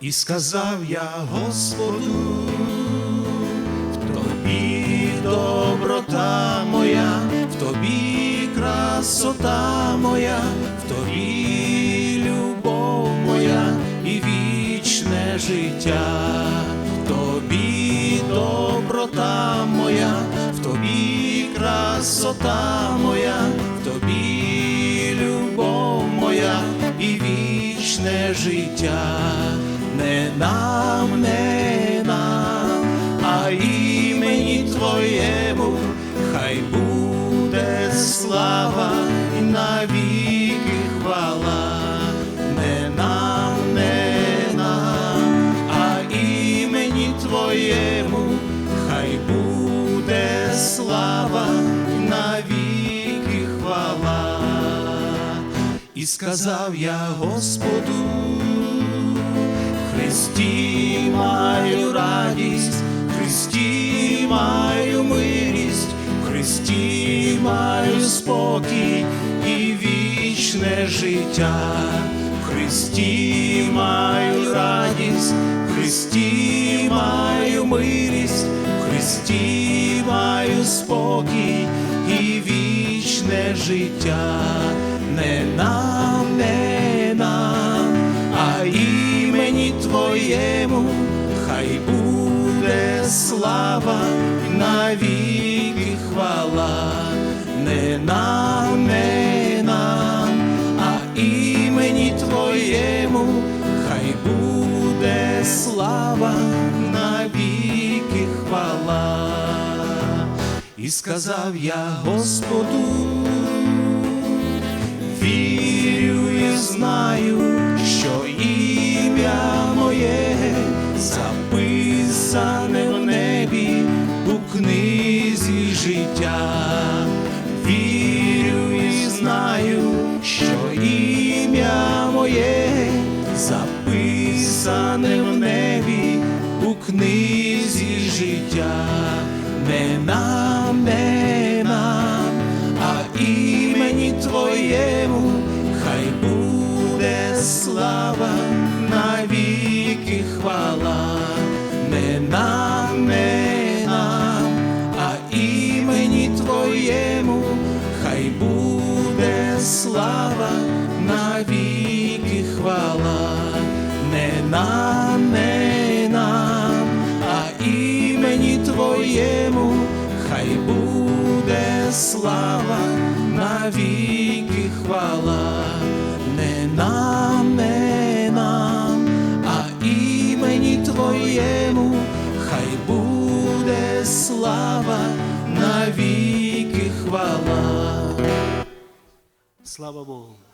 І сказав я Господу, в тобі доброта моя, в тобі красота моя, в тобі любов моя і вічне життя, в тобі доброта моя, в тобі красота моя, в тобі любов моя і вічне життя, не нам, не нам, а імені Твоєму, хай буде слава і навіки хвала, не нам, не нам, а імені Твоєму, хай буде слава і навіки хвала. І сказав я Господу, Христі маю радість, Христі маю мирість, в Христі маю спокій і вічне життя, Христі маю радість, Христі маю мирість, в Христі маю спокій і вічне життя, не нам, не нам, імені Твоєму, хай буде слава навіки хвала, не нам, не нам, а імені Твоєму, хай буде слава навіки хвала. І сказав я Господу, записане в небі у книзі життя, не нам, не нам, а імені Твоєму, хай буде слава навіки хвала, не нам, не нам, а імені Твоєму, хай буде слава навіки хвала, нам, не нам, а імені Твоєму, хай буде слава навіки хвала, не нам, не нам, а імені Твоєму, хай буде слава навіки хвала. Слава Богу.